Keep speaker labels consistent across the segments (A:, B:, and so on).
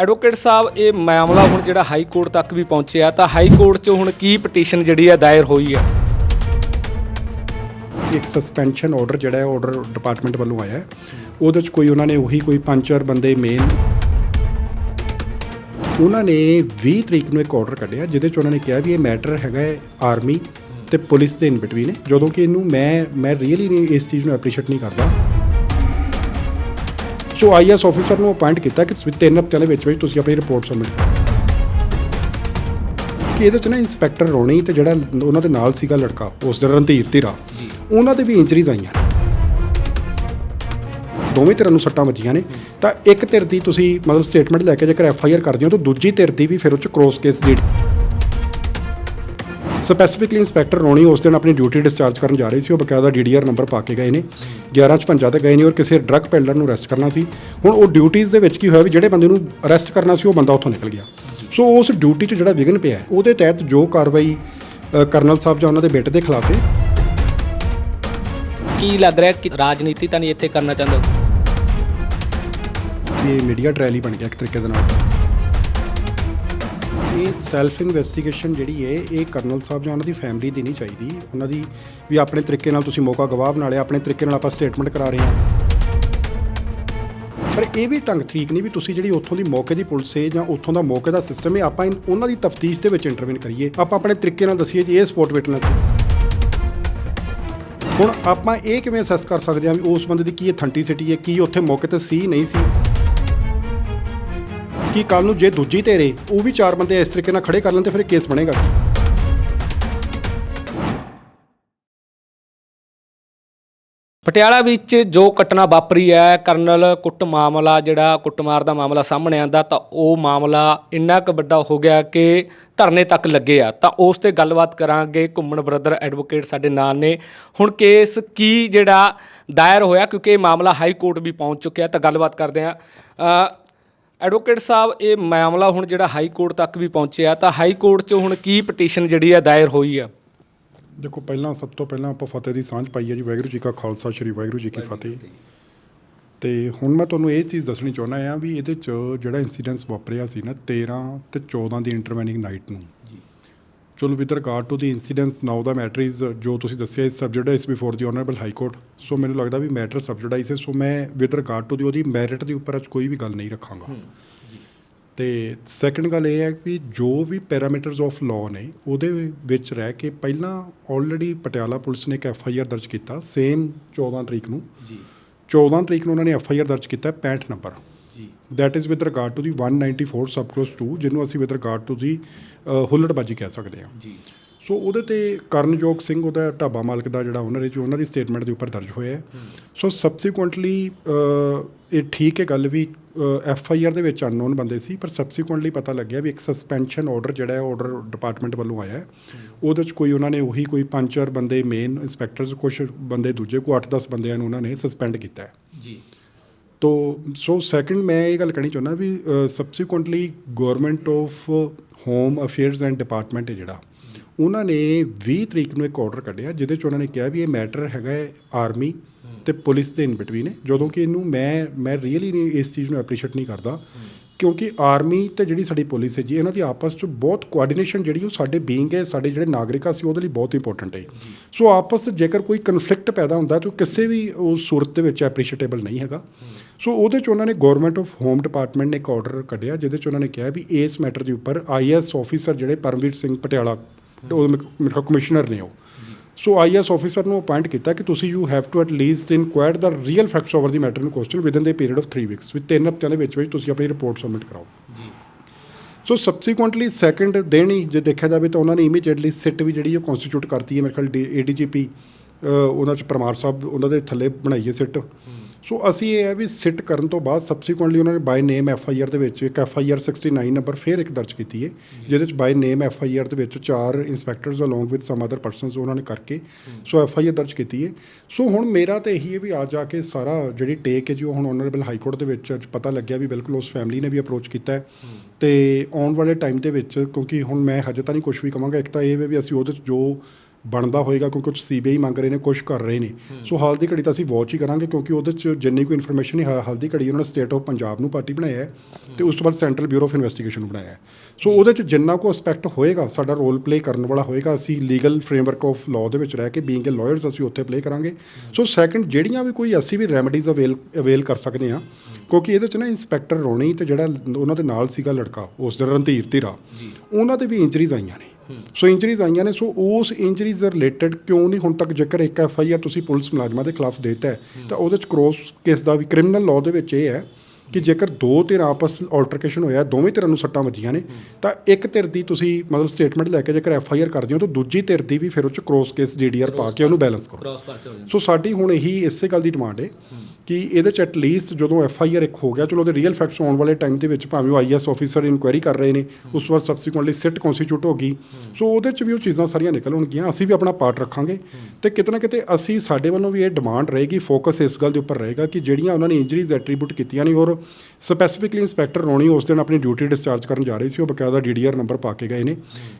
A: Advocate ਸਾਹਿਬ, ਇਹ ਮਾਮਲਾ ਹੁਣ ਜਿਹੜਾ ਹਾਈ ਕੋਰਟ ਤੱਕ ਵੀ ਪਹੁੰਚਿਆ, ਤਾਂ ਹਾਈ ਕੋਰਟ 'ਚ ਹੁਣ ਕੀ ਪਟੀਸ਼ਨ ਜਿਹੜੀ ਹੈ ਦਾਇਰ ਹੋਈ ਹੈ?
B: ਇੱਕ ਸਸਪੈਂਸ਼ਨ ਆਰਡਰ ਜਿਹੜਾ ਹੈ ਆਰਡਰ ਡਿਪਾਰਟਮੈਂਟ ਵੱਲੋਂ ਆਇਆ ਹੈ। ਉਹਦੇ ਚ ਕੋਈ ਉਹਨਾਂ ਨੇ ਉਹੀ ਕੋਈ ਪੰਜ ਚਾਰ ਬੰਦੇ ਮੇਨ ਉਹਨਾਂ ਨੇ 20 ਤਰੀਕ ਨੂੰ ਇੱਕ ਆਰਡਰ ਕੱਢਿਆ, ਜਿਹਦੇ ਚ ਉਹਨਾਂ ਨੇ ਕਿਹਾ ਵੀ ਇਹ ਮੈਟਰ ਹੈਗਾ ਹੈ ਆਰਮੀ ਤੇ ਪੁਲਿਸ ਦੇ ਇਨ ਬਿਟਵੀਨ ਜਦੋਂ ਕਿ ਇਹਨੂੰ ਮੈਂ ਮੈਂ ਰੀਅਲੀ ਨਹੀਂ ਇਸ ਚੀਜ਼ ਨੂੰ ਐਪਰੀਸ਼ੀਏਟ ਨਹੀਂ ਕਰਦਾ। ਸੋ ਆਈਐਸ ਆਫੀਸਰ ਨੂੰ ਅਪਾਇੰਟ ਕੀਤਾ ਕਿ ਤੁਸੀਂ ਤਿੰਨ ਹਫ਼ਤਿਆਂ ਦੇ ਵਿੱਚ ਵਿੱਚ ਤੁਸੀਂ ਆਪਣੀ ਰਿਪੋਰਟ ਸਬਮਿਟ ਕਰੋ। ਕਿ ਇਹਦੇ ਚ ਨਾ ਇੰਸਪੈਕਟਰ ਰੋਣੀ ਤੇ ਜਿਹੜਾ ਉਹਨਾਂ ਦੇ ਨਾਲ ਸੀਗਾ ਲੜਕਾ, ਉਸ ਦਾ ਰਣਧੀਰ ਧੀਰਾ, ਉਹਨਾਂ ਦੇ ਵੀ ਇੰਜਰੀਜ਼ ਆਈਆਂ ਦੋਵੇਂ ਧਿਰਾਂ ਨੂੰ ਸੱਟਾਂ ਵੱਜੀਆਂ ਨੇ। ਤਾਂ ਇੱਕ ਧਿਰ ਦੀ ਤੁਸੀਂ ਮਤਲਬ ਸਟੇਟਮੈਂਟ ਲੈ ਕੇ ਜੇਕਰ ਐਫ ਆਈ ਆਰ ਕਰਦੇ ਹੋ, ਤਾਂ ਦੂਜੀ ਧਿਰ ਦੀ ਵੀ ਫਿਰ ਉਹ ਚ cross case did specifically inspector Roni ਉਸ ਦਿਨ ਆਪਣੀ ਡਿਊਟੀ ਡਿਸਚਾਰਜ ਕਰਨ ਜਾ ਰਹੀ ਸੀ। ਉਹ ਬਕਾਇਦਾ ਡੀਡੀਆਰ ਨੰਬਰ ਪਾ ਕੇ ਗਏ ਨੇ। 1155 ਤੇ ਗਏ ਨੇ ਔਰ ਕਿਸੇ ਡਰੱਗ ਪੈਡਲਰ ਨੂੰ ਅਰੈਸਟ ਕਰਨਾ ਸੀ। ਹੁਣ ਉਹ ਡਿਊਟੀਆਂ ਦੇ ਵਿੱਚ ਕੀ ਹੋਇਆ ਵੀ ਜਿਹੜੇ ਬੰਦੇ ਨੂੰ ਅਰੈਸਟ ਕਰਨਾ ਸੀ ਉਹ ਬੰਦਾ ਉੱਥੋਂ ਨਿਕਲ ਗਿਆ। ਸੋ ਉਸ ਡਿਊਟੀ 'ਚ ਜਿਹੜਾ ਵਿਘਨ ਪਿਆ ਉਹਦੇ ਤਹਿਤ ਜੋ ਕਾਰਵਾਈ ਕਰਨਲ ਸਾਹਿਬ ਜਾਂ ਉਹਨਾਂ ਦੇ ਬੇਟੇ ਦੇ ਖਿਲਾਫ ਹੈ।
A: ਕੀ ਲੱਗ ਰਿਹਾ ਕਿ ਰਾਜਨੀਤੀ ਤਾਂ ਨਹੀਂ ਇੱਥੇ ਕਰਨਾ ਚਾਹੁੰਦੇ?
B: ਇਹ ਮੀਡੀਆ ਟ੍ਰਾਇਲ ਹੀ ਬਣ ਗਿਆ ਇੱਕ ਤਰੀਕੇ ਦੇ ਨਾਲ। ਇਹ ਸੈਲਫ ਇਨਵੈਸਟੀਗੇਸ਼ਨ ਜਿਹੜੀ ਹੈ ਇਹ ਕਰਨਲ ਸਾਹਿਬ ਜਾਂ ਉਹਨਾਂ ਦੀ ਫੈਮਿਲੀ ਦੀ ਨਹੀਂ ਚਾਹੀਦੀ। ਉਹਨਾਂ ਦੀ ਵੀ ਆਪਣੇ ਤਰੀਕੇ ਨਾਲ ਤੁਸੀਂ ਮੌਕਾ ਗਵਾਹ ਬਣਾ ਲਿਆ, ਆਪਣੇ ਤਰੀਕੇ ਨਾਲ ਆਪਾਂ ਸਟੇਟਮੈਂਟ ਕਰਾ ਰਹੇ ਹਾਂ। ਪਰ ਇਹ ਵੀ ਢੰਗ ਠੀਕ ਨਹੀਂ ਵੀ ਤੁਸੀਂ ਜਿਹੜੀ ਉੱਥੋਂ ਦੀ ਮੌਕੇ ਦੀ ਪੁਲਿਸ ਹੈ ਜਾਂ ਉੱਥੋਂ ਦਾ ਮੌਕੇ ਦਾ ਸਿਸਟਮ ਹੈ ਆਪਾਂ ਇਨ- ਉਹਨਾਂ ਦੀ ਤਫਤੀਸ਼ ਦੇ ਵਿੱਚ ਇੰਟਰਵੈਨ ਕਰੀਏ। ਆਪਾਂ ਆਪਣੇ ਤਰੀਕੇ ਨਾਲ ਦਸੀਏ ਜੀ, ਇਹ ਸਪੋਰਟ ਵਿਟਨੈਸ ਹੈ ਹੁਣ ਆਪਾਂ ਇਹ ਕਿਵੇਂ ਅਸੈਸ ਕਰ ਸਕਦੇ ਹਾਂ ਵੀ ਉਸ ਬੰਦੇ ਦੀ ਕੀ ਅਥੈਂਟਿਸਿਟੀ ਹੈ ਕੀ ਉੱਥੇ ਮੌਕੇ ਤੇ ਸੀ, ਨਹੀਂ ਸੀ? ਕਿ ਕੱਲ ਨੂੰ ਜੇ ਦੂਜੀ ਧਿਰੇ ਉਹ ਵੀ ਚਾਰ ਬੰਦੇ ਇਸ ਤਰੀਕੇ ਨਾਲ ਖੜੇ ਕਰ ਲੈਣ ਤੇ ਫਿਰ ਕੇਸ ਬਣੇਗਾ।
A: ਪਟਿਆਲਾ ਵਿੱਚ ਜੋ ਘਟਨਾ ਵਾਪਰੀ ਹੈ, ਕਰਨਲ ਕੁੱਟ ਮਾਮਲਾ ਜਿਹੜਾ ਕੁੱਟਮਾਰ ਦਾ ਮਾਮਲਾ ਸਾਹਮਣੇ ਆਂਦਾ ਤਾਂ ਉਹ ਮਾਮਲਾ ਇੰਨਾ ਕੁ ਵੱਡਾ ਹੋ ਗਿਆ ਕਿ ਧਰਨੇ ਤੱਕ ਲੱਗੇ ਆ। ਤਾਂ ਉਸ ਤੇ ਗੱਲਬਾਤ ਕਰਾਂਗੇ। ਘੁੰਮਣ ਬ੍ਰਦਰ ਐਡਵੋਕੇਟ ਸਾਡੇ ਨਾਲ ਨੇ। ਹੁਣ ਕੇਸ ਕੀ ਜਿਹੜਾ ਦਾਇਰ ਹੋਇਆ, ਕਿਉਂਕਿ ਇਹ ਮਾਮਲਾ ਹਾਈ ਕੋਰਟ ਵੀ ਪਹੁੰਚ ਚੁੱਕਿਆ, ਤਾਂ ਗੱਲਬਾਤ ਕਰਦੇ ਆ ਐਡਵੋਕੇਟ ਸਾਹਿਬ ਇਹ ਮਾਮਲਾ ਹੁਣ ਜਿਹੜਾ ਹਾਈ ਕੋਰਟ ਤੱਕ ਵੀ ਪਹੁੰਚਿਆ ਤਾਂ ਹਾਈ ਕੋਰਟ 'ਚ ਹੁਣ ਕੀ ਪਟੀਸ਼ਨ ਜਿਹੜੀ ਹੈ ਦਾਇਰ ਹੋਈ ਆ
B: ਦੇਖੋ ਪਹਿਲਾਂ ਸਭ ਤੋਂ ਪਹਿਲਾਂ ਆਪਾਂ ਫਤਿਹ ਦੀ ਸਾਂਝ ਪਾਈ ਹੈ ਜੀ। ਵਾਹਿਗੁਰੂ ਜੀ ਕਾ ਖਾਲਸਾ ਸ੍ਰੀ ਵਾਹਿਗੁਰੂ ਜੀ ਕੀ ਫਤਿਹ। ਤੇ ਹੁਣ ਮੈਂ ਤੁਹਾਨੂੰ ਇਹ ਚੀਜ਼ ਦੱਸਣੀ ਚਾਹੁੰਦਾ ਆ ਵੀ ਇਹਦੇ ਚ ਜਿਹੜਾ ਇਨਸੀਡੈਂਸ ਵਾਪਰਿਆ ਸੀ ਨਾ 13 ਤੇ 14 ਦੀ ਇੰਟਰਵੈਨਿੰਗ ਨਾਈਟ ਨੂੰ ਚਲੋ with regard to the incidence now the matter is ਜੋ ਤੁਸੀਂ ਦੱਸਿਆ is subject before the honourable High Court so ਮੈਨੂੰ ਲੱਗਦਾ ਵੀ ਮੈਟਰ ਸਬਜੈਕਟਾਈਜ਼ ਹੈ ਸੋ ਮੈਂ ਵਿਦ ਰਿਗਾਰਡ ਟੂ ਦੀ ਉਹਦੀ ਮੈਰਿਟ ਦੇ ਉੱਪਰ ਅੱਜ ਕੋਈ ਵੀ ਗੱਲ ਨਹੀਂ ਰੱਖਾਂਗਾ ਤੇ ਸੈਕੰਡ ਗੱਲ ਇਹ ਹੈ ਕਿ ਜੋ ਵੀ ਪੈਰਾਮੀਟਰਸ ਆਫ ਲਾਅ ਨੇ ਉਹਦੇ ਵਿੱਚ ਰਹਿ ਕੇ ਪਹਿਲਾਂ ਆਲਰੇਡੀ ਪਟਿਆਲਾ ਪੁਲਿਸ ਨੇ ਇੱਕ ਐਫ ਆਈ ਆਰ ਦਰਜ ਕੀਤਾ ਸੇਮ 14 ਤਰੀਕ ਨੂੰ
A: ਜੀ
B: 14 ਤਰੀਕ ਨੂੰ ਉਹਨਾਂ ਨੇ ਐਫ ਆਈ ਆਰ ਦਰਜ ਕੀਤਾ 65 ਨੰਬਰ
A: ਜੀ।
B: That is with regard to the 194 sub clause 2 ਜਿਹਨੂੰ ਅਸੀਂ ਵਿਦ ਰਿਗਾਰਡ ਟੂ ਦੀ ਹੁੱਲੜਬਾਜੀ ਕਹਿ ਸਕਦੇ ਹਾਂ।
A: ਜੀ।
B: ਸੋ ਉਹਦੇ ਤੇ ਕਰਨਜੋਗ ਸਿੰਘ ਉਹਦਾ ਢਾਬਾ ਮਾਲਕ ਦਾ ਜਿਹੜਾ ਓਨਰ ਹੈ ਜੀ ਉਹਨਾਂ ਦੀ ਸਟੇਟਮੈਂਟ ਦੇ ਉੱਪਰ ਦਰਜ ਹੋਇਆ ਹੈ। ਸੋ ਸਬਸੀਕੁਐਂਟਲੀ ਇਹ ਠੀਕ ਹੈ ਗੱਲ ਵੀ ਐਫ ਆਈ ਆਰ ਦੇ ਵਿੱਚ ਅਨਨੋਨ ਬੰਦੇ ਸੀ ਪਰ ਸਬਸੀਕੁਐਂਟਲੀ ਪਤਾ ਲੱਗਿਆ ਵੀ ਇੱਕ ਸਸਪੈਂਸ਼ਨ ਆਰਡਰ ਜਿਹੜਾ ਹੈ ਆਰਡਰ ਡਿਪਾਰਟਮੈਂਟ ਵੱਲੋਂ ਆਇਆ ਹੈ। ਉਹਦੇ ਚ ਕੋਈ ਉਹਨਾਂ ਨੇ ਉਹੀ ਕੋਈ ਪੰਜ ਚਾਰ ਬੰਦੇ ਮੇਨ ਇੰਸਪੈਕਟਰਸ ਕੁਝ ਬੰਦੇ ਦੂਜੇ ਕੋ 8-10 ਬੰਦਿਆਂ ਨੂੰ ਉਹਨਾਂ ਨੇ ਸਸਪੈਂਡ ਕੀਤਾ ਹੈ।
A: ਜੀ।
B: ਤੋ ਸੋ ਸੈਕੰਡ ਮੈਂ ਇਹ ਗੱਲ ਕਹਿਣੀ ਚਾਹੁੰਦਾ ਵੀ subsequently government of home affairs and department ਹੈ ਜਿਹੜਾ ਉਹਨਾਂ ਨੇ 20 ਤਰੀਕ ਨੂੰ ਇੱਕ ਆਰਡਰ ਕੱਢਿਆ ਜਿਹਦੇ ਚ ਉਹਨਾਂ ਨੇ ਕਿਹਾ ਵੀ ਇਹ ਮੈਟਰ ਹੈਗਾ ਹੈ ਆਰਮੀ ਤੇ ਪੁਲਿਸ ਦੇ ਇਨ ਬਿਟਵੀਨ ਹੈ। ਜਦੋਂ ਕਿ ਇਹਨੂੰ ਮੈਂ ਮੈਂ ਰੀਅਲੀ ਨਹੀਂ ਇਸ ਚੀਜ਼ ਨੂੰ ਐਪਰੀਸ਼ੀਏਟ ਨਹੀਂ ਕਰਦਾ। ਕਿਉਂਕਿ ਆਰਮੀ ਤੇ ਜਿਹੜੀ ਸਾਡੀ ਪੁਲਿਸ ਹੈ ਜੀ, ਇਹਨਾਂ ਦੀ ਆਪਸ ਚ ਬਹੁਤ ਕੋਆਰਡੀਨੇਸ਼ਨ ਜਿਹੜੀ ਉਹ ਸਾਡੇ ਬੀਇੰਗ ਹੈ, ਸਾਡੇ ਜਿਹੜੇ ਨਾਗਰਿਕਾਂ ਸੀ ਉਹਦੇ ਲਈ ਬਹੁਤ ਇੰਪੋਰਟੈਂਟ ਹੈ ਸੋ ਆਪਸ 'ਚ ਜੇਕਰ ਕੋਈ ਕਨਫਲਿਕਟ ਪੈਦਾ ਹੁੰਦਾ ਤਾਂ ਉਹ ਕਿਸੇ ਵੀ ਉਸ ਸੂਰਤ ਦੇ ਵਿੱਚ ਐਪਰੀਸ਼ੀਏਟੇਬਲ ਨਹੀਂ ਹੈਗਾ। ਸੋ ਉਹਦੇ ਚ ਉਹਨਾਂ ਨੇ ਗਵਰਨਮੈਂਟ ਆਫ ਹੋਮ ਡਿਪਾਰਟਮੈਂਟ ਨੇ ਇੱਕ ਆਰਡਰ ਕੱਢਿਆ, ਜਿਹਦੇ ਚ ਉਹਨਾਂ ਨੇ ਕਿਹਾ ਵੀ ਇਸ ਮੈਟਰ ਦੇ ਉੱਪਰ ਆਈਐਸ ਆਫੀਸਰ ਜਿਹੜੇ ਪਰਮਵੀਰ ਸਿੰਘ ਪਟਿਆਲਾ, ਉਹ ਮੇਰੇ ਕਮਿਸ਼ਨਰ ਨੇ ਉਹ। ਸੋ ਆਈਐਸ ਆਫੀਸਰ ਨੂੰ ਅਪਾਇੰਟ ਕੀਤਾ ਕਿ ਤੁਸੀਂ you have to at least inquire the real facts over the matter ਨੂੰ question within the period of 3 weeks ਵੀ ਤਿੰਨ ਹਫ਼ਤਿਆਂ ਦੇ ਵਿੱਚ ਵਿੱਚ ਤੁਸੀਂ ਆਪਣੀ ਰਿਪੋਰਟ ਸਬਮਿਟ ਕਰਾਓ।
A: ਜੀ।
B: ਸੋ ਸਬਸੀਕੁਐਂਟਲੀ ਸੈਕੰਡ ਦਿਨ ਹੀ ਜੇ ਦੇਖਿਆ ਜਾਵੇ ਤਾਂ ਉਹਨਾਂ ਨੇ ਇਮੀਡੀਏਟਲੀ ਸਿਟ ਵੀ ਜਿਹੜੀ ਉਹ ਕਨਸਟੀਟਿਊਟ ਕਰਤੀ ਹੈ ਮੇਰੇ ਖਿਆਲ ਏਡੀਜੀਪੀ ਉਹਨਾਂ ਚ ਪਰਮਾਰ ਸਾਹਿਬ ਉਹਨਾਂ ਦੇ ਥੱਲੇ ਬਣਾਈ ਹੈ ਸਿਟ। ਸੋ ਅਸੀਂ ਇਹ ਹੈ ਵੀ ਸਿਟ ਕਰਨ ਤੋਂ ਬਾਅਦ ਸਬਸੀਕੁਐਂਟਲੀ ਉਹਨਾਂ ਨੇ ਬਾਈ ਨੇਮ ਐਫ ਆਈ ਆਰ ਦੇ ਵਿੱਚ ਇੱਕ ਐਫ ਆਈ ਆਰ 69 ਨੰਬਰ ਫਿਰ ਇੱਕ ਦਰਜ ਕੀਤੀ ਹੈ, ਜਿਹਦੇ ਵਿੱਚ ਬਾਈ ਨੇਮ ਐਫ ਆਈ ਆਰ ਦੇ ਵਿੱਚ ਚਾਰ inspectors along with some other persons ਉਹਨਾਂ ਨੇ ਕਰਕੇ ਸੋ ਐਫ ਆਈ ਆਰ ਦਰਜ ਕੀਤੀ ਹੈ। ਸੋ ਹੁਣ ਮੇਰਾ ਤਾਂ ਇਹੀ ਹੈ ਵੀ ਆ ਜਾ ਕੇ ਸਾਰਾ ਜਿਹੜੀ ਟੇਕ ਹੈ ਜੀ ਉਹ ਹੁਣ ਆਨਰੇਬਲ ਹਾਈ ਕੋਰਟ ਦੇ ਵਿੱਚ ਅੱਜ ਪਤਾ ਲੱਗਿਆ ਵੀ ਬਿਲਕੁਲ ਉਸ ਫੈਮਿਲੀ ਨੇ ਵੀ ਅਪਰੋਚ ਕੀਤਾ ਹੈ। ਤੇ ਆਉਣ ਵਾਲੇ ਟਾਈਮ ਦੇ ਵਿੱਚ ਕਿਉਂਕਿ ਹੁਣ ਮੈਂ ਹਜੇ ਤਾਂ ਨਹੀਂ ਕੁਝ ਵੀ ਕਵਾਂਗਾ, ਇੱਕ ਤਾਂ ਇਹ ਵੀ ਅਸੀਂ ਉਹਦੇ 'ਚ ਜੋ ਬਣਦਾ ਹੋਏਗਾ ਕਿਉਂਕਿ ਕੁਝ ਸੀਬੀਆਈ ਮੰਗ ਰਹੇ ਨੇ ਕੁਝ ਕਰ ਰਹੇ ਨੇ। ਸੋ ਹਾਲ ਦੀ ਘੜੀ ਤਾਂ ਅਸੀਂ ਵਾਚ ਹੀ ਕਰਾਂਗੇ ਕਿਉਂਕਿ ਉਹਦੇ 'ਚ ਜਿੰਨੀ ਕੋਈ ਇਨਫੋਰਮੇਸ਼ਨ ਹੈ ਹਾਲ ਦੀ ਘੜੀ ਉਹਨਾਂ ਨੇ ਸਟੇਟ ਆਫ ਪੰਜਾਬ ਨੂੰ ਪਾਰਟੀ ਬਣਾਇਆ ਹੈ ਤੇ ਉਸ ਤੋਂ ਬਾਅਦ ਸੈਂਟਰਲ ਬਿਊਰੋ ਆਫ ਇਨਵੈਸਟੀਗੇਸ਼ਨ ਨੂੰ ਬਣਾਇਆ ਹੈ। ਸੋ ਉਹਦੇ 'ਚ ਜਿੰਨਾ ਕੋ ਐਸਪੈਕਟ ਹੋਏਗਾ ਸਾਡਾ ਰੋਲ ਪਲੇ ਕਰਨ ਵਾਲਾ ਹੋਏਗਾ ਅਸੀਂ ਲੀਗਲ ਫਰੇਮਵਰਕ ਆਫ ਲਾਅ ਦੇ ਵਿੱਚ ਰਹਿ ਕੇ ਬੀਇੰਗ ਅ ਲਾਇਰਸ ਅਸੀਂ ਉੱਥੇ ਪਲੇ ਕਰਾਂਗੇ। ਸੋ ਸੈਕੰਡ ਜਿਹੜੀਆਂ ਵੀ ਕੋਈ ਅਸੀਂ ਵੀ ਰੈਮਡੀਜ਼ ਅਵੇਲ ਅਵੇਲ ਕਰ ਸਕਦੇ ਹਾਂ ਕਿਉਂਕਿ ਇਹਦੇ 'ਚ ਨਾ ਇੰਸਪੈਕਟਰ ਰੋਣੀ ਤੇ ਜਿਹੜਾ ਉਹਨਾਂ ਦੇ ਨਾਲ ਸੀਗਾ ਲੜਕਾ ਉਸ ਦਾ ਰਣਧੀਰ ਧੀਰਾ ਉਹਨਾਂ ਦੇ ਵੀ ਇੰਜਰੀਜ਼ ਆਈਆਂ ਨੇ। ਸੋ ਇੰਜਰੀਜ਼ ਆਈਆਂ ਨੇ, ਸੋ ਉਸ ਇੰਜਰੀਜ਼ ਦੇ ਰਿਲੇਟਡ ਕਿਉਂ ਨਹੀਂ? ਹੁਣ ਤੱਕ ਜੇਕਰ ਇੱਕ ਐਫ ਆਈ ਆਰ ਤੁਸੀਂ ਪੁਲਿਸ ਮੁਲਾਜ਼ਮਾਂ ਦੇ ਖਿਲਾਫ ਦੇਤਾ ਹੈ, ਤਾਂ ਉਹਦੇ ਚ ਕ੍ਰੋਸ ਕੇਸ ਦਾ ਵੀ ਕ੍ਰਿਮੀਨਲ ਲਾਅ ਦੇ ਵਿੱਚ ਇਹ ਹੈ ਕਿ ਜੇਕਰ ਦੋ ਧਿਰ ਆਪਸ ਆਲਟਰਕੇਸ਼ਨ ਹੋਇਆ ਦੋਵੇਂ ਧਿਰਾਂ ਨੂੰ ਸੱਟਾਂ ਵੱਜੀਆਂ ਨੇ ਤਾਂ ਇੱਕ ਧਿਰ ਦੀ ਤੁਸੀਂ ਮਤਲਬ ਸਟੇਟਮੈਂਟ ਲੈ ਕੇ ਜੇਕਰ ਐਫ ਆਈ ਆਰ ਕਰਦੇ ਹੋ ਤਾਂ ਦੂਜੀ ਧਿਰ ਦੀ ਵੀ ਫਿਰ ਉਹ ਚ ਕ੍ਰੋਸ ਕੇਸ ਡੀਡੀਆਰ ਪਾ ਕੇ ਉਹਨੂੰ ਬੈਲੈਂਸ ਕਰੋ। ਸੋ ਸਾਡੀ ਹੁਣ ਇਹੀ ਇਸੇ ਗੱਲ ਦੀ ਡਿਮਾਂਡ ਹੈ ਕਿ ਇਹਦੇ ਚ ਐਟਲੀਸਟ ਜਦੋਂ ਐਫ ਆਈ ਆਰ ਇੱਕ ਹੋ ਗਿਆ ਚਲੋ ਉਹਦੇ ਰੀਅਲ ਫੈਕਟਸ ਆਉਣ ਵਾਲੇ ਟਾਈਮ ਦੇ ਵਿੱਚ ਭਾਵੇਂ ਉਹ ਆਈ ਐਸ ਆਫੀਸਰ ਇਨਕੁਆਇਰੀ ਕਰ ਰਹੇ ਨੇ ਉਸ ਤੋਂ ਬਾਅਦ ਸਬਸੀਕੁਐਂਟਲੀ ਸਿਟ ਕਨਸਟੀਟਿਊਟ ਹੋ ਗਈ। ਸੋ ਉਹਦੇ ਚ ਵੀ ਉਹ ਚੀਜ਼ਾਂ ਸਾਰੀਆਂ ਨਿਕਲ ਆਉਣਗੀਆਂ ਅਸੀਂ ਵੀ ਆਪਣਾ ਪਾਰਟ ਰੱਖਾਂਗੇ। ਤੇ ਕਿਤੇ ਨਾ ਕਿਤੇ ਅਸੀਂ ਸਾਡੇ ਵੱਲੋਂ ਵੀ ਇਹ ਡਿਮਾਂਡ ਰਹੇਗੀ ਫੋਕਸ ਇਸ ਗੱਲ ਦੇ ਉੱਪਰ ਰਹੇਗਾ ਕਿ ਜਿਹੜੀਆਂ ਉਹਨਾਂ ਨੇ ਇੰਜਰੀਜ਼ ਐਟਰੀਬਿਊਟ ਕੀਤੀਆਂ ਨੇ ਔਰ ਸਪੈਸੀਫਿਕਲੀ ਇੰਸਪੈਕਟਰ ਰੋਣੀ ਉਸ ਦਿਨ ਆਪਣੀ ਡਿਊਟੀ ਡਿਸਚਾਰਜ ਕਰਨ ਜਾ ਰਹੀ ਸੀ। ਉਹ ਬਕਾਇਦਾ ਡੀਡੀਆਰ ਨੰਬਰ ਪਾ ਕੇ ਗਏ ਨੇ।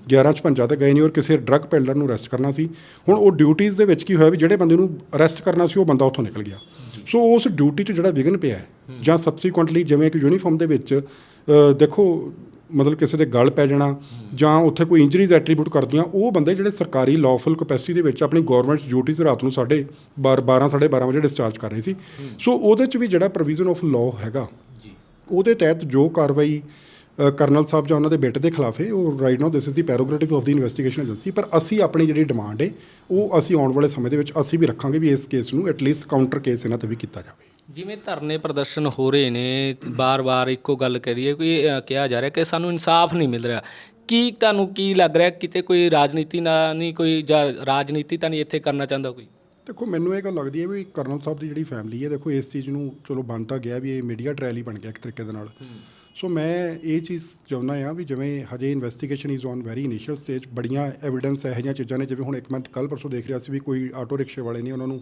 B: 11 ਚ ਪੰਜਾ ਤੇ ਗਏ ਨੇ ਔਰ ਕਿਸੇ ਡਰੱਗ ਪੈਲਰ ਨੂੰ ਅਰੈਸਟ ਕਰਨਾ ਸੀ। ਹੁਣ ਉਹ ਡਿਊਟੀਆਂ ਦੇ ਵਿੱਚ ਕੀ ਹੋਇਆ ਵੀ ਜਿਹੜੇ ਬੰਦੇ ਨੂੰ ਅਰੈਸਟ ਕਰਨਾ ਸੀ, ਉਹ ਬੰਦਾ ਉੱਥੋਂ ਨਿਕਲ ਗਿਆ। ਸੋ ਉਸ ਡਿਊਟੀ 'ਚ ਜਿਹੜਾ ਵਿਘਨ ਪਿਆ ਜਾਂ ਸਬਸੀਕੁਐਂਟਲੀ ਜਿਵੇਂ ਇੱਕ ਯੂਨੀਫਾਰਮ ਦੇ ਵਿੱਚ ਦੇਖੋ ਮਤਲਬ ਕਿਸੇ ਦੇ ਗਲ ਪੈ ਜਾਣਾ ਜਾਂ ਉੱਥੇ ਕੋਈ ਇੰਜਰੀਜ਼ ਐਟਰੀਬਿਊਟ ਕਰਦੀਆਂ ਉਹ ਬੰਦੇ ਜਿਹੜੇ ਸਰਕਾਰੀ ਲਾਫੁਲ ਕਪੈਸਿਟੀ ਦੇ ਵਿੱਚ ਆਪਣੀ ਗਵਰਨਮੈਂਟ ਡਿਊਟੀਜ਼ ਰਾਤ ਨੂੰ ਸਾਡੇ 12 12:30 ਵਜੇ ਡਿਸਚਾਰਜ ਕਰ ਰਹੇ ਸੀ। ਸੋ ਉਹਦੇ 'ਚ ਵੀ ਜਿਹੜਾ ਪ੍ਰੋਵੀਜ਼ਨ ਆਫ ਲਾਅ ਹੈਗਾ
A: ਜੀ।
B: ਉਹਦੇ ਤਹਿਤ ਜੋ ਕਾਰਵਾਈ ਕਰਨਲ ਸਾਹਿਬ ਜਾਂ ਉਹਨਾਂ ਦੇ ਬੇਟੇ ਦੇ ਖਿਲਾਫ ਹੈ ਉਹ right now this is the prerogative of the investigation agency ਪਰ ਅਸੀਂ ਆਪਣੀ ਜਿਹੜੀ ਡਿਮਾਂਡ ਹੈ ਉਹ ਅਸੀਂ ਆਉਣ ਵਾਲੇ ਸਮੇਂ ਦੇ ਵਿੱਚ ਅਸੀਂ ਵੀ ਰੱਖਾਂਗੇ ਵੀ ਇਸ ਕੇਸ ਨੂੰ ਐਟਲੀਸਟ ਕਾਊਂਟਰ ਕੇਸ ਇਹਨਾਂ ਤੇ ਵੀ ਕੀਤਾ ਜਾਵੇ।
A: ਜਿਵੇਂ ਧਰਨੇ ਪ੍ਰਦਰਸ਼ਨ ਹੋ ਰਹੇ ਨੇ ਬਾਰ-ਬਾਰ ਇੱਕੋ ਗੱਲ ਕਰੀਏ ਕੋਈ ਕਿਹਾ ਜਾ ਰਿਹਾ ਕਿ ਸਾਨੂੰ ਇਨਸਾਫ ਨਹੀਂ ਮਿਲ ਰਿਹਾ। ਕੀ ਤੁਹਾਨੂੰ ਕੀ ਲੱਗ ਰਿਹਾ? ਕਿਤੇ ਕੋਈ ਰਾਜਨੀਤੀ ਨਾ ਨਹੀਂ ਕੋਈ ਜਾਂ ਰਾਜਨੀਤੀ ਤਾਂ ਨਹੀਂ ਇੱਥੇ ਕਰਨਾ ਚਾਹੁੰਦਾ ਕੋਈ?
B: ਦੇਖੋ ਮੈਨੂੰ ਇਹ ਗੱਲ ਲੱਗਦੀ ਹੈ ਵੀ ਕਰਨਲ ਸਾਹਿਬ ਦੀ ਜਿਹੜੀ ਫੈਮਿਲੀ ਹੈ ਦੇਖੋ ਇਸ ਚੀਜ਼ ਨੂੰ ਚਲੋ ਬਣ ਤਾਂ ਗਿਆ ਵੀ ਇਹ ਮੀਡੀਆ ਟ੍ਰਾਇਲ ਹੀ ਬਣ ਗਿਆ ਇੱਕ ਤਰੀਕੇ ਦੇ ਨਾਲ। ਸੋ ਮੈਂ ਇਹ ਚੀਜ਼ ਚਾਹੁੰਦਾ ਆ ਵੀ ਜਿਵੇਂ ਹਜੇ investigation is on very initial stage ਬੜੀਆਂ ਐਵੀਡੈਂਸ ਇਹੋ ਜਿਹੀਆਂ ਚੀਜ਼ਾਂ ਨੇ ਜਿਵੇਂ ਹੁਣ ਇੱਕ ਮੈਂ ਕੱਲ ਪਰਸੋਂ ਦੇਖ ਰਿਹਾ ਸੀ ਵੀ ਕੋਈ ਆਟੋ ਰਿਕਸ਼ੇ ਵਾਲੇ ਨੇ ਉਹਨਾਂ ਨੂੰ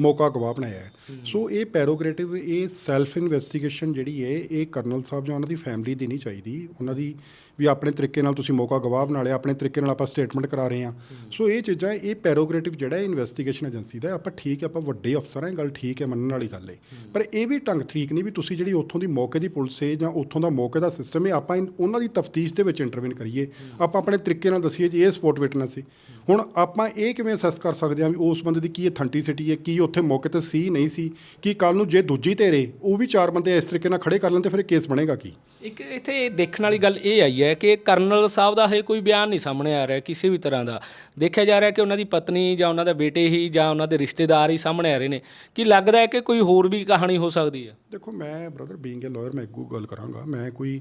B: ਮੌਕਾ ਗਵਾਹ ਬਣਾਇਆ ਹੈ। ਸੋ ਇਹ ਪੈਰੋਗ੍ਰੇਟਿਵ ਇਹ ਸੈਲਫ ਇਨਵੈਸਟੀਗੇਸ਼ਨ ਜਿਹੜੀ ਹੈ ਇਹ ਕਰਨਲ ਸਾਹਿਬ ਜਾਂ ਉਹਨਾਂ ਦੀ ਫੈਮਿਲੀ ਦੀ ਨਹੀਂ ਚਾਹੀਦੀ। ਉਹਨਾਂ ਦੀ ਵੀ ਆਪਣੇ ਤਰੀਕੇ ਨਾਲ ਤੁਸੀਂ ਮੌਕਾ ਗਵਾਹ ਬਣਾ ਲਿਆ ਆਪਣੇ ਤਰੀਕੇ ਨਾਲ ਆਪਾਂ ਸਟੇਟਮੈਂਟ ਕਰਾ ਰਹੇ ਹਾਂ। ਸੋ ਇਹ ਚੀਜ਼ਾਂ ਇਹ ਪੈਰੋਗ੍ਰੇਟਿਵ ਜਿਹੜਾ ਇਨਵੈਸਟੀਗੇਸ਼ਨ ਏਜੰਸੀ ਦਾ ਆਪਾਂ ਠੀਕ ਹੈ ਆਪਾਂ ਵੱਡੇ ਅਫਸਰ ਹਾਂ ਗੱਲ ਠੀਕ ਹੈ ਮੰਨਣ ਵਾਲੀ ਗੱਲ ਹੈ। ਪਰ ਇਹ ਵੀ ਢੰਗ ਠੀਕ ਨਹੀਂ ਵੀ ਤੁਸੀਂ ਜਿਹੜੀ ਉੱਥੋਂ ਦੀ ਮੌਕੇ ਦੀ ਪੁਲਿਸ ਹੈ ਜਾਂ ਉੱਥੋਂ ਦਾ ਮੌਕੇ ਦਾ ਸਿਸਟਮ ਹੈ ਆਪਾਂ ਉਹਨਾਂ ਦੀ ਤਫਤੀਸ਼ ਦੇ ਵਿੱਚ ਇੰਟਰਵੈਨ ਕਰੀਏ। ਆਪਾਂ ਆਪਣੇ ਤਰੀਕੇ ਨਾਲ ਦਸੀਏ ਜੀ ਇਹ ਸਪੋਰਟ ਵਿਟਨੈਸ ਸੀ ਹੁਣ ਆਪਾਂ ਇਹ ਕਿਵੇਂ ਅਸੈਸ ਕਰ ਸਕਦੇ ਹਾਂ ਵੀ ਉਸ ਬੰਦੇ ਦੀ ਕੀ ਅਥੈਂਟਿਸਿਟੀ ਹੈ ਕੀ ਉੱਥੇ ਮੌਕੇ ਤੇ ਸੀ ਨਹੀਂ ਸੀ ਕਿ ਕੱਲ ਨੂੰ ਜੇ ਦੂਜੀ ਧੇਰੇ ਉਹ ਵੀ ਚਾਰ ਬੰਦੇ ਇਸ ਤਰੀਕੇ ਨਾਲ ਖੜੇ ਕਰ ਲੈਣ ਤੇ ਫਿਰ ਕੇਸ ਬਣੇਗਾ ਕੀ?
A: ਇੱਕ ਇੱਥੇ ਦੇਖਣ ਵਾਲੀ ਗੱਲ ਇਹ ਆਈ ਹੈ ਕਿ ਕਰਨਲ ਸਾਹਿਬ ਦਾ ਹਜੇ ਕੋਈ ਬਿਆਨ ਨਹੀਂ ਸਾਹਮਣੇ ਆ ਰਿਹਾ ਕਿਸੇ ਵੀ ਤਰ੍ਹਾਂ ਦਾ। ਦੇਖਿਆ ਜਾ ਰਿਹਾ ਕਿ ਉਹਨਾਂ ਦੀ ਪਤਨੀ ਜਾਂ ਉਹਨਾਂ ਦੇ ਬੇਟੇ ਹੀ ਜਾਂ ਉਹਨਾਂ ਦੇ ਰਿਸ਼ਤੇਦਾਰ ਹੀ ਸਾਹਮਣੇ ਆ ਰਹੇ ਨੇ। ਕੀ ਲੱਗਦਾ ਹੈ ਕਿ ਕੋਈ ਹੋਰ ਵੀ ਕਹਾਣੀ ਹੋ ਸਕਦੀ ਹੈ?
B: ਦੇਖੋ ਮੈਂ ਬ੍ਰਦਰ ਬੀਇੰਗ ਅ ਲਾਇਰ ਮੈਂ ਇੱਕ ਗੱਲ ਕਰਾਂਗਾ ਮੈਂ ਕੋਈ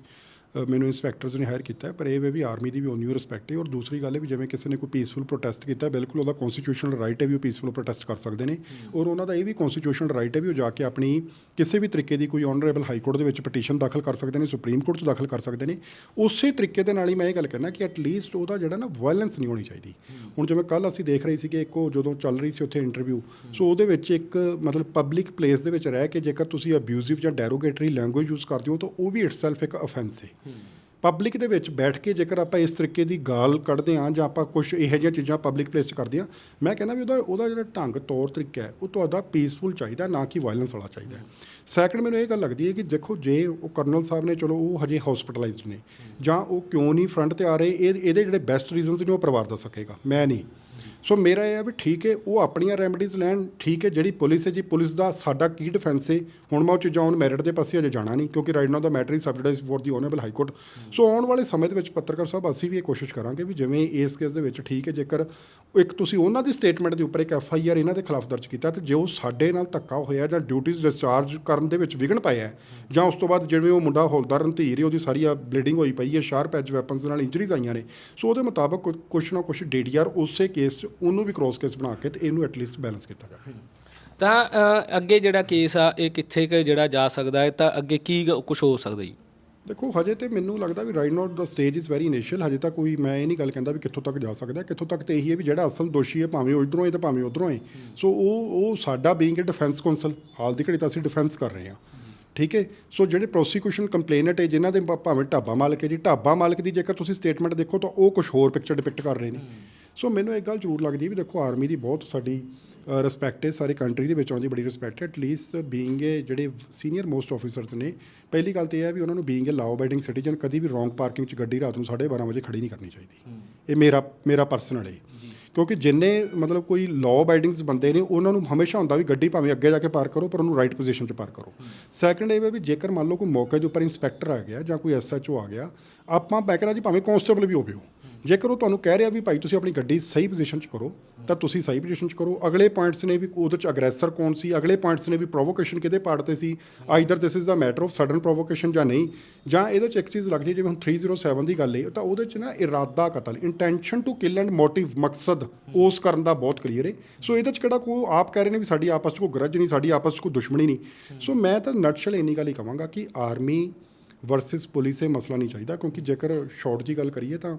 B: ਮੈਨੂੰ ਇੰਸਪੈਕਟਰਸ ਨੇ ਹਾਇਰ ਕੀਤਾ ਪਰ ਇਹ ਵੇ ਆਰਮੀ ਦੀ ਵੀ ਓਨ ਯੂ ਰਿਸਪੈਕਟ ਹੈ। ਔਰ ਦੂਸਰੀ ਗੱਲ ਹੈ ਵੀ ਜਿਵੇਂ ਕਿਸੇ ਨੇ ਕੋਈ ਪੀਸਫੁਲ ਪ੍ਰੋਟੈਸਟ ਕੀਤਾ ਬਿਲਕੁਲ ਉਹਦਾ ਕਨਸਟੀਟਿਊਸ਼ਨਲ ਰਾਈਟ ਹੈ ਵੀ ਉਹ ਪੀਸਫੁਲ ਪ੍ਰੋਟੈਸਟ ਕਰ ਸਕਦੇ ਨੇ। ਔਰ ਉਹਨਾਂ ਦਾ ਇਹ ਵੀ ਕਨਸਟੀਟਿਊਸ਼ਨਲ ਰਾਈਟ ਹੈ ਵੀ ਉਹ ਜਾ ਕੇ ਆਪਣੀ ਕਿਸੇ ਵੀ ਤਰੀਕੇ ਦੀ ਕੋਈ ਆਨਰੇਬਲ ਹਾਈ ਕੋਰਟ ਦੇ ਵਿੱਚ ਪਟੀਸ਼ਨ ਦਾਖਲ ਕਰ ਸਕਦੇ ਨੇ ਸੁਪਰੀਮ ਕੋਰਟ 'ਚ ਦਾਖਲ ਕਰ ਸਕਦੇ ਨੇ। ਉਸੇ ਤਰੀਕੇ ਦੇ ਨਾਲ ਹੀ ਮੈਂ ਇਹ ਗੱਲ ਕਰਨਾ ਕਿ ਐਟਲੀਸਟ ਉਹਦਾ ਜਿਹੜਾ ਨਾ ਵਾਇਲੈਂਸ ਨਹੀਂ ਹੋਣੀ ਚਾਹੀਦੀ। ਹੁਣ ਜਿਵੇਂ ਕੱਲ ਅਸੀਂ ਦੇਖ ਰਹੇ ਸੀ ਕਿ ਇੱਕ ਉਹ ਜਦੋਂ ਚੱਲ ਰਹੀ ਸੀ ਉੱਥੇ ਇੰਟਰਵਿਊ ਸੋ ਉਹਦੇ ਵਿੱਚ ਇੱਕ ਮਤਲਬ ਪਬਲਿਕ ਪਲੇਸ ਦੇ ਵਿੱਚ ਰਹਿ ਕੇ ਜੇਕਰ ਤੁਸੀਂ ਅਬਿਊਜ਼ਿਵ ਜਾਂ ਡੈਰੋਗੇਟਰੀ ਲੈਂਗੁਏਜ ਯੂਜ਼ ਕਰਦੇ ਹੋ ਤਾਂ ਉਹ ਵੀ ਇਟਸੈਲਫ ਇੱਕ ਅਫੈਂਸ ਹੈ। ਪਬਲਿਕ ਦੇ ਵਿੱਚ ਬੈਠ ਕੇ ਜੇਕਰ ਆਪਾਂ ਇਸ ਤਰੀਕੇ ਦੀ ਗਾਲ ਕੱਢਦੇ ਹਾਂ ਜਾਂ ਆਪਾਂ ਕੁਝ ਇਹੋ ਜਿਹੀਆਂ ਚੀਜ਼ਾਂ ਪਬਲਿਕ ਪਲੇਸ 'ਚ ਕਰਦੇ ਹਾਂ, ਮੈਂ ਕਹਿੰਦਾ ਵੀ ਉਹਦਾ ਉਹਦਾ ਜਿਹੜਾ ਢੰਗ, ਤੌਰ, ਤਰੀਕਾ ਹੈ, ਉਹ ਤੁਹਾਡਾ ਪੀਸਫੁਲ ਚਾਹੀਦਾ, ਨਾ ਕਿ ਵਾਇਲੈਂਸ ਵਾਲਾ ਚਾਹੀਦਾ ਸੈਕੰਡ ਮੈਨੂੰ ਇਹ ਗੱਲ ਲੱਗਦੀ ਹੈ ਕਿ ਦੇਖੋ, ਜੇ ਉਹ ਕਰਨਲ ਸਾਹਿਬ ਨੇ, ਚਲੋ ਉਹ ਹਜੇ ਹਸਪੀਟਲਾਈਜ਼ਡ ਨੇ, ਜਾਂ ਉਹ ਕਿਉਂ ਨਹੀਂ ਫਰੰਟ ਤੇ ਆ ਰਹੇ, ਇਹ, ਇਹਦੇ ਜਿਹੜੇ ਬੈਸਟ ਰੀਜ਼ਨਸ ਨੇ ਉਹ ਪਰਿਵਾਰ ਦੱਸ ਸਕੇਗਾ, ਮੈਂ ਨਹੀਂ। ਸੋ ਮੇਰਾ ਇਹ ਹੈ ਵੀ ਠੀਕ ਹੈ, ਉਹ ਆਪਣੀਆਂ ਰੈਮਡੀਜ਼ ਲੈਣ, ਠੀਕ ਹੈ, ਜਿਹੜੀ ਪੁਲਿਸ ਹੈ ਜੀ, ਪੁਲਿਸ ਦਾ ਸਾਡਾ ਕੀ ਡਿਫੈਂਸ ਹੈ। ਹੁਣ ਮੈਂ ਉਹ ਚੀਜ਼ਾਂ ਔਨ ਮੈਰਿਟ ਦੇ ਪਾਸੇ ਅਜੇ ਜਾਣਾ ਨਹੀਂ, ਕਿਉਂਕਿ right now the matter is subject for the honourable High Court so ਆਉਣ ਵਾਲੇ ਸਮੇਂ ਦੇ ਵਿੱਚ ਪੱਤਰਕਾਰ ਸਾਹਿਬ, ਅਸੀਂ ਵੀ ਇਹ ਕੋਸ਼ਿਸ਼ ਕਰਾਂਗੇ ਵੀ ਜਿਵੇਂ ਇਸ ਕੇਸ ਦੇ ਵਿੱਚ ਠੀਕ ਹੈ, ਜੇਕਰ ਇੱਕ ਤੁਸੀਂ ਉਹਨਾਂ ਦੀ ਸਟੇਟਮੈਂਟ ਦੇ ਉੱਪਰ ਇੱਕ ਐਫ ਆਈ ਆਰ ਇਹਨਾਂ ਦੇ ਖਿਲਾਫ ਦਰਜ ਕੀਤਾ, ਤੇ ਉਹ ਸਾਡੇ ਨਾਲ ਧੱਕਾ ਹੋਇਆ ਜਾਂ ਡਿਊਟੀਆਂ ਡਿਸਚਾਰਜ ਕਰਨ ਦੇ ਵਿੱਚ ਵਿਘਨ ਪਾਇਆ ਜਾਂ ਉਸ ਤੋਂ ਬਾਅਦ ਜਿਵੇਂ ਉਹ ਮੁੰਡਾ ਹੌਲਦਾਰ ਰਣਧੀਰ ਹੈ, ਉਹਦੀ ਸਾਰੀ ਆ ਬਲੀਡਿੰਗ ਹੋਈ ਪਈ ਹੈ ਸ਼ਾਰਪ ਐਜ ਵੈਪਨਸ ਦੇ ਨਾਲ ਇੰਜਰੀਜ਼ ਆਈਆਂ ਨੇ, ਸੋ ਉਹਦੇ ਮੁਤਾਬਕ ਕੁ- ਕੁਛ ਨਾ ਕੁਛ ਡੀਡੀਆਰ ਉਸੇ ਕੇਸ 'ਚ ਉਹਨੂੰ ਵੀ ਕ੍ਰੋਸ ਕੇਸ ਬਣਾ ਕੇ ਤੇ ਇਹਨੂੰ ਐਟਲੀਸਟ ਬੈਲੈਂਸ ਕੀਤਾ ਜਾਵੇ
A: ਤਾਂ ਅ, ਅੱਗੇ ਜਿਹੜਾ ਕੇਸ ਆ ਇਹ ਕਿੱਥੇ ਕੁ ਜਿਹੜਾ ਜਾ ਸਕਦਾ ਹੈ ਤਾਂ ਅੱਗੇ ਕੀ ਕੁਝ ਹੋ ਸਕਦਾ ਜੀ?
B: ਦੇਖੋ ਹਜੇ ਤੇ ਮੈਨੂੰ ਲੱਗਦਾ ਵੀ right now the stage is very initial ਹਜੇ ਤੱਕ ਕੋਈ ਮੈਂ ਇਹ ਨਹੀਂ ਗੱਲ ਕਹਿੰਦਾ ਵੀ ਕਿੱਥੋਂ ਤੱਕ ਜਾ ਸਕਦਾ ਕਿੱਥੋਂ ਤੱਕ ਤੇ ਇਹੀ ਹੈ ਵੀ ਜਿਹੜਾ ਅਸਲ ਦੋਸ਼ੀ ਹੈ ਭਾਵੇਂ ਉਹ ਇਧਰੋਂ ਹੈ ਤੇ ਭਾਵੇਂ ਉਧਰੋਂ ਹੈ। ਸੋ ਉਹ ਉਹ ਸਾਡਾ ਬੀਇੰਗ ਅ ਡਿਫੈਂਸ ਕਾਉਂਸਲ ਹਾਲ ਦੀ ਘੜੀ ਤਾਂ ਅਸੀਂ ਡਿਫੈਂਸ ਕਰ ਰਹੇ ਹਾਂ। ਠੀਕ ਹੈ? ਸੋ ਜਿਹੜੇ ਪ੍ਰੋਸੀਕਿਊਸ਼ਨ ਕੰਪਲੇਨਟ ਹੈ ਜਿਨ੍ਹਾਂ ਦੇ ਭਾ- ਭਾਵੇਂ ਢਾਬਾ ਮਾਲਕ ਹੈ ਜੀ ਢਾਬਾ ਮਾਲਕ ਦੀ ਜੇਕਰ ਤੁਸੀਂ ਸਟੇਟਮੈਂਟ ਦੇਖੋ ਤਾਂ ਉਹ ਕੁਝ ਹੋਰ ਪਿਕਚਰ ਡਿਪਿਕਟ ਕਰ ਰਹੇ ਨੇ। ਸੋ ਮੈਨੂੰ ਇੱਕ ਗੱਲ ਜ਼ਰੂਰ ਲੱਗਦੀ ਹੈ ਵੀ ਦੇਖੋ ਆਰਮੀ ਦੀ ਬਹੁਤ ਸਾਡੀ ਰਿਸਪੈਕਟ ਹੈ ਸਾਰੇ ਕੰਟਰੀ ਦੇ ਵਿੱਚ ਆਉਣ ਦੀ ਬੜੀ ਰਿਸਪੈਕਟ ਹੈ। ਐਟਲੀਸਟ ਬੀਇੰਗ ਏ ਜਿਹੜੇ ਸੀਨੀਅਰ ਮੋਸਟ ਆਫੀਸਰਸ ਨੇ ਪਹਿਲੀ ਗੱਲ ਤੇ ਇਹ ਹੈ ਵੀ ਉਹਨਾਂ ਨੂੰ being a law abiding citizen ਕਦੀ ਵੀ ਰੋਂਗ ਪਾਰਕਿੰਗ 'ਚ ਗੱਡੀ ਰਾਤ ਨੂੰ 12:30 ਵਜੇ ਖੜੀ ਨਹੀਂ ਕਰਨੀ ਚਾਹੀਦੀ। ਇਹ ਮੇਰਾ ਮੇਰਾ ਪਰਸਨਲ ਹੈ। ਕਿਉਂਕਿ ਜਿੰਨੇ ਮਤਲਬ ਕੋਈ ਲਾਅ ਅਬਾਈਡਿੰਗਸ ਬੰਦੇ ਨੇ ਉਹਨਾਂ ਨੂੰ ਹਮੇਸ਼ਾ ਹੁੰਦਾ ਵੀ ਗੱਡੀ ਭਾਵੇਂ ਅੱਗੇ ਜਾ ਕੇ ਪਾਰਕ ਕਰੋ ਪਰ ਉਹਨੂੰ ਰਾਈਟ ਪੋਜੀਸ਼ਨ 'ਚ ਪਾਰਕ ਕਰੋ। ਸੈਕੰਡ ਇਹ ਹੈ ਵੀ ਜੇਕਰ ਮੰਨ ਲਓ ਕੋਈ ਮੌਕੇ ਦੇ ਉੱਪਰ ਇੰਸਪੈਕਟਰ ਆ ਗਿਆ ਜਾਂ ਕੋਈ ਐਸਐਚਓ ਆ ਗਿਆ ਆਪਾਂ ਬੈਕਰਾ ਜੀ ਭਾਵੇਂ ਕਾਂਸਟੇਬਲ ਵੀ ਹੋਵੇ ਜੇਕਰ ਉਹ ਤੁਹਾਨੂੰ ਕਹਿ ਰਿਹਾ ਵੀ ਭਾਈ ਤੁਸੀਂ ਆਪਣੀ ਗੱਡੀ ਸਹੀ ਪੋਜੀਸ਼ਨ 'ਚ ਕਰੋ, ਤਾਂ ਤੁਸੀਂ ਸਹੀ ਪੋਜੀਸ਼ਨ 'ਚ ਕਰੋ। ਅਗਲੇ ਪੁਆਇੰਟਸ ਨੇ ਵੀ ਉਹਦੇ 'ਚ ਅਗਰੈਸਰ ਕੌਣ ਸੀ? ਅਗਲੇ ਪੁਆਇੰਟਸ ਨੇ ਵੀ ਪ੍ਰੋਵੋਕੇਸ਼ਨ ਕਿਹਦੇ ਪਾਰਟ ਤੇ ਸੀ? Either this is the matter of sudden provocation ਜਾਂ ਨਹੀਂ। ਜਾਂ ਇਹਦੇ 'ਚ ਇੱਕ ਚੀਜ਼ ਲੱਗਦੀ ਹੈ, ਜਿਵੇਂ ਹੁਣ 307 ਦੀ ਗੱਲ ਹੈ, ਤਾਂ ਉਹਦੇ 'ਚ ਨਾ ਇਰਾਦਾ ਕਤਲ intention to kill and motive ਮਕਸਦ, ਉਸ ਕਰਨ ਦਾ ਬਹੁਤ ਕਲੀਅਰ ਹੈ। ਸੋ ਇਹਦੇ 'ਚ ਕਿਹੜਾ ਕੋਈ, ਆਪ ਕਹਿ ਰਹੇ ਨੇ ਵੀ ਸਾਡੀ ਆਪਸ 'ਚ ਕੋਈ ਗਰਜ ਨਹੀਂ, ਸਾਡੀ ਆਪਸ 'ਚ ਕੋਈ ਦੁਸ਼ਮਣੀ ਨਹੀਂ। ਸੋ ਮੈਂ ਤਾਂ ਨਟਸ਼ਲ ਇੰਨੀ ਗੱਲ ਹੀ ਕਹਾਂਗਾ ਕਿ ਆਰਮੀ ਵਰਸਸ ਪੁਲਿਸ ਇਹ ਮਸਲਾ ਨਹੀਂ ਚਾਹੀਦਾ, ਕਿਉਂਕਿ ਜੇਕਰ ਸ਼ਾਰਟ ਜੀ ਗੱਲ ਕਰੀਏ ਤਾਂ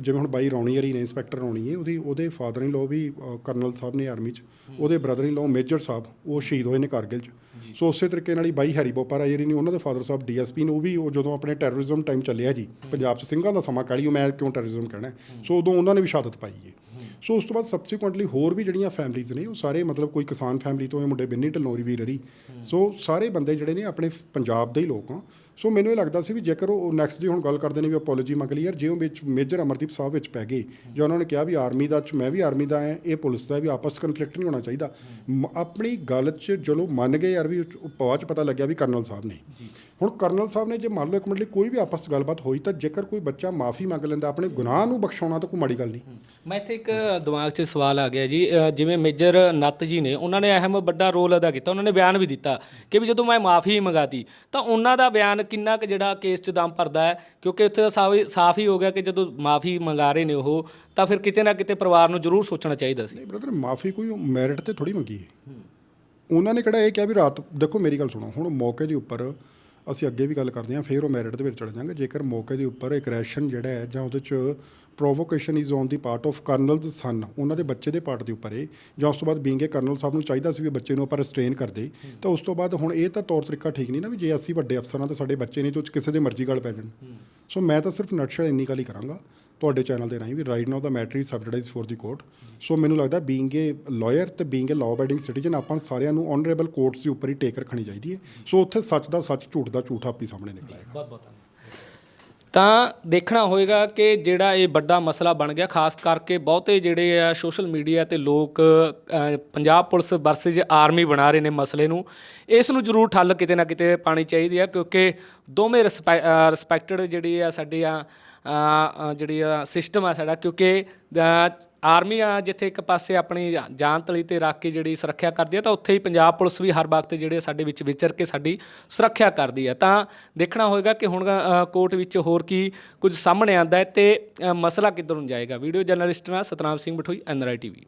B: ਜਿਵੇਂ ਹੁਣ ਬਾਈ ਰੌਣੀ ਹਰੀ ਨੇ ਇੰਸਪੈਕਟਰ ਰੌਣੀ ਹੈ ਉਹਦੀ ਉਹਦੇ ਫਾਦਰ ਇਨ ਲੋ ਵੀ ਕਰਨਲ ਸਾਹਿਬ ਨੇ ਆਰਮੀ 'ਚ ਉਹਦੇ ਬ੍ਰਦਰ ਇਨ ਲੋ ਮੇਜਰ ਸਾਹਿਬ ਉਹ ਸ਼ਹੀਦ ਹੋਏ ਨੇ ਕਾਰਗਿਲ 'ਚ। ਸੋ ਉਸੇ ਤਰੀਕੇ ਨਾਲ ਹੀ ਬਾਈ ਹੈਰੀ ਬੋਪਾ ਰਾਜਰੀ ਨੇ ਉਹਨਾਂ ਦੇ ਫਾਦਰ ਸਾਹਿਬ ਡੀਐਸਪੀ ਨੇ ਉਹ ਵੀ ਉਹ ਜਦੋਂ ਆਪਣੇ ਟੈਰਰਿਜ਼ਮ ਟਾਈਮ ਚੱਲਿਆ ਜੀ ਪੰਜਾਬ 'ਚ ਸਿੰਘਾਂ ਦਾ ਸਮਾਂ ਕਾਲੀ ਉਹ ਮੈਂ ਕਿਉਂ ਟੈਰਰਿਜ਼ਮ ਕਹਿਣਾ। ਸੋ ਉਦੋਂ ਉਹਨਾਂ ਨੇ ਵੀ ਸ਼ਹਾਦਤ ਪਾਈ ਹੈ। ਸੋ ਉਸ ਤੋਂ ਬਾਅਦ ਸਬਸੀਕੁਐਂਟਲੀ ਹੋਰ ਵੀ ਜਿਹੜੀਆਂ ਫੈਮਲੀਜ਼ ਨੇ ਉਹ ਸਾਰੇ ਮਤਲਬ ਕੋਈ ਕਿਸਾਨ ਫੈਮਿਲੀ ਤੋਂ ਇਹ ਮੁੰਡੇ ਬਿੰਨੀ ਢਲੋਰੀ ਵੀਰ ਹਰੀ ਸੋ ਸਾਰੇ ਬੰਦੇ ਜਿਹੜੇ ਨੇ ਆਪਣੇ ਪੰਜਾਬ ਦੇ ਹੀ ਲੋਕ ਆ। ਸੋ ਮੈਨੂੰ ਇਹ ਲੱਗਦਾ ਸੀ ਵੀ ਜੇਕਰ ਉਹ ਨੈਕਸਟ ਡੇ ਹੁਣ ਗੱਲ ਕਰਦੇ ਨੇ ਵੀ ਅਪੋਲੋਜੀ ਮੰਗ ਲਈ ਯਾਰ ਜੇ ਉਹ ਵਿੱਚ ਮੇਜਰ ਅਮਰਦੀਪ ਸਾਹਿਬ ਵਿੱਚ ਪੈ ਗਏ ਜਾਂ ਉਹਨਾਂ ਨੇ ਕਿਹਾ ਵੀ ਆਰਮੀ ਦਾ ਚ- ਮੈਂ ਵੀ ਆਰਮੀ ਦਾ ਹਾਂ ਇਹ ਪੁਲਿਸ ਦਾ ਵੀ ਆਪਸ ਕਨਫਲਿਕਟ ਨਹੀਂ ਹੋਣਾ ਚਾਹੀਦਾ। ਆਪਣੀ ਗੱਲ 'ਚ ਚਲੋ ਮੰਨ ਗਏ ਯਾਰ ਵੀ ਬਾਅਦ 'ਚ ਪਤਾ ਲੱਗਿਆ ਵੀ ਕਰਨਲ ਸਾਹਿਬ ਨੇ। ਹੁਣ ਕਰਨਲ ਸਾਹਿਬ ਨੇ ਜੇ ਮੰਨ ਲਓ ਇੱਕ ਮਿੰਟ ਲਈ ਕੋਈ ਵੀ ਆਪਸ ਗੱਲਬਾਤ ਹੋਈ ਤਾਂ ਜੇਕਰ ਕੋਈ ਬੱਚਾ ਮਾਫੀ ਮੰਗ ਲੈਂਦਾ ਆਪਣੇ ਗੁਨਾਹ ਨੂੰ ਬਖਸ਼ਾਉਣਾ ਤਾਂ ਕੋਈ ਮਾੜੀ ਗੱਲ ਨਹੀਂ।
A: ਮੈਂ ਇੱਥੇ ਇੱਕ ਦਿਮਾਗ 'ਚ ਸਵਾਲ ਆ ਗਿਆ ਜੀ ਜਿਵੇਂ ਮੇਜਰ ਨੱਤ ਜੀ ਨੇ ਉਹਨਾਂ ਨੇ ਅਹਿਮ ਵੱਡਾ ਰੋਲ ਅਦਾ ਕੀਤਾ ਉਹਨਾਂ ਨੇ ਬਿਆਨ ਵੀ ਦਿੱਤਾ ਕਿ ਵੀ ਜਦੋਂ ਮੈਂ ਮਾਫੀ ਮੰਗਾਤੀ ਤਾਂ ਉਹਨਾਂ ਦਾ ਬਿਆਨ ਕਿੰਨਾ ਕੁ ਜਿਹੜਾ ਕੇਸ 'ਚ ਦਮ ਭਰਦਾ ਹੈ? ਕਿਉਂਕਿ ਉੱਥੇ ਤਾਂ ਸਾਫ਼ ਹੀ- ਸਾਫ਼ ਹੀ ਹੋ ਗਿਆ ਕਿ ਜਦੋਂ ਮਾਫੀ ਮੰਗਾ ਰਹੇ ਨੇ ਉਹ, ਤਾਂ ਫਿਰ ਕਿਤੇ ਨਾ ਕਿਤੇ ਪਰਿਵਾਰ ਨੂੰ ਜ਼ਰੂਰ ਸੋਚਣਾ ਚਾਹੀਦਾ ਸੀ।
B: ਨਹੀਂ ਬ੍ਰਦਰ ਮਾਫੀ ਕੋਈ ਮੈਰਿਟ ਤੇ ਥੋੜੀ ਮੰਗੀ ਹੈ। ਉਹਨਾਂ ਨੇ ਕਿਹੜਾ ਇਹ ਕਿਹਾ ਵੀ ਰਾਤ, ਦੇਖੋ ਮੇਰੀ ਗੱਲ ਸੁਣੋ, ਹੁਣ ਮੌਕੇ ਦੇ ਉੱਪਰ ਅਸੀਂ ਅੱਗੇ ਵੀ ਗੱਲ ਕਰਦੇ ਹਾਂ ਫਿਰ ਉਹ ਮੈਰਿਟ ਦੇ ਵਿੱਚ ਚਲੇ ਜਾਵਾਂਗੇ ਜੇਕਰ ਮੌਕੇ ਦੇ ਉੱਪਰ ਐਗਰੈਸ਼ਨ ਜਿਹੜਾ ਹੈ ਜਾਂ ਉਹਦੇ ਚ provocation is on the part of colonel's son ਉਹਨਾਂ ਦੇ ਬੱਚੇ ਦੇ ਪਾਰਟ ਦੇ ਉੱਪਰ ਹੈ ਜਾਂ ਉਸ ਤੋਂ ਬਾਅਦ ਬੀਂਗ ਕਰਨਲ ਸਾਹਿਬ ਨੂੰ ਚਾਹੀਦਾ ਸੀ ਵੀ ਬੱਚੇ ਨੂੰ ਆਪਾਂ ਰਿਸਟ੍ਰੇਨ ਕਰਦੇ ਤਾਂ ਉਸ ਤੋਂ ਬਾਅਦ ਹੁਣ ਇਹ ਤਾਂ ਤੌਰ ਤਰੀਕਾ ਠੀਕ ਨਹੀਂ ਨਾ ਵੀ ਜੇ ਅਸੀਂ ਵੱਡੇ ਅਫਸਰਾਂ ਤੇ ਸਾਡੇ ਬੱਚੇ ਨਹੀਂ ਤਾਂ ਕਿਸੇ ਦੇ ਮਰਜ਼ੀ ਗੱਲ ਪੈ ਜਾਣ। ਸੋ ਮੈਂ ਤਾਂ ਸਿਰਫ ਨਟਸ਼ਲ ਇੰਨੀ ਗੱਲ ਹੀ ਕਰਾਂਗਾ ਤੁਹਾਡੇ ਚੈਨਲ ਦੇ ਰਾਹੀਂ ਵੀ right now the matter is sub judice for the court so ਮੈਨੂੰ ਲੱਗਦਾ ਬੀਇੰਗ ਏ ਲਾਇਰ ਤੇ being a law abiding citizen ਆਪਾਂ ਸਾਰਿਆਂ ਨੂੰ ਆਨਰੇਬਲ ਕੋਰਟਸ ਦੇ ਉੱਪਰ ਹੀ ਟੇਕ ਰੱਖਣੀ ਚਾਹੀਦੀ ਹੈ। ਸੋ ਉੱਥੇ ਸੱਚ ਦਾ ਸੱਚ, ਝੂਠ ਦਾ ਝੂਠ ਆਪੀ ਸਾਹਮਣੇ ਨਿਕਲ ਆਏਗਾ।
A: ਬਹੁਤ ਬਹੁਤ ਤਾਂ ਦੇਖਣਾ ਹੋਏਗਾ ਕਿ ਜਿਹੜਾ ਇਹ ਵੱਡਾ ਮਸਲਾ ਬਣ ਗਿਆ, ਖਾਸ ਕਰਕੇ ਬਹੁਤੇ ਜਿਹੜੇ ਆ ਸੋਸ਼ਲ ਮੀਡੀਆ ਤੇ ਲੋਕ ਪੰਜਾਬ ਪੁਲਿਸ ਵਰਸਸ ਆਰਮੀ ਬਣਾ ਰਹੇ ਨੇ ਮਸਲੇ ਨੂੰ, ਇਸ ਨੂੰ ਜ਼ਰੂਰ ਠੱਲ ਕਿਤੇ ਨਾ ਕਿਤੇ ਪਾਣੀ ਚਾਹੀਦੀ ਆ, ਕਿਉਂਕਿ ਦੋਵੇਂ ਰਿਸਪੈਕਟਡ ਜਿਹੜੀ ਆ ਸਾਡੇ ਆ ਜਿਹੜੀ ਆ ਸਿਸਟਮ ਆ ਸਾਡਾ, ਕਿਉਂਕਿ ਆਰਮੀ ਆ, ਜਿੱਥੇ ਇੱਕ ਪਾਸੇ ਆਪਣੀ ਜਾਨ ਤਲੀ ਤੇ ਰੱਖ ਕੇ ਜਿਹੜੀ ਸੁਰੱਖਿਆ ਕਰਦੀ ਹੈ ਤਾਂ ਉੱਥੇ ਹੀ ਪੰਜਾਬ ਪੁਲਿਸ ਵੀ ਹਰ ਵਕਤ ਜਿਹੜੇ ਸਾਡੇ ਵਿੱਚ ਵਿਚਰ ਕੇ ਸਾਡੀ ਸੁਰੱਖਿਆ ਕਰਦੀ ਹੈ ਤਾਂ ਦੇਖਣਾ ਹੋਏਗਾ ਕਿ ਹੁਣ ਕੋਰਟ ਵਿੱਚ ਹੋਰ ਕੀ ਕੁਝ ਸਾਹਮਣੇ ਆਉਂਦਾ ਹੈ ਤੇ ਮਸਲਾ ਕਿੱਧਰ ਨੂੰ ਜਾਏਗਾ। ਵੀਡੀਓ ਜਰਨਲਿਸਟ ਨਾਲ ਸਤਨਾਮ ਸਿੰਘ ਬਠੋਈ ਐਨਆਰਆਈ ਟੀਵੀ।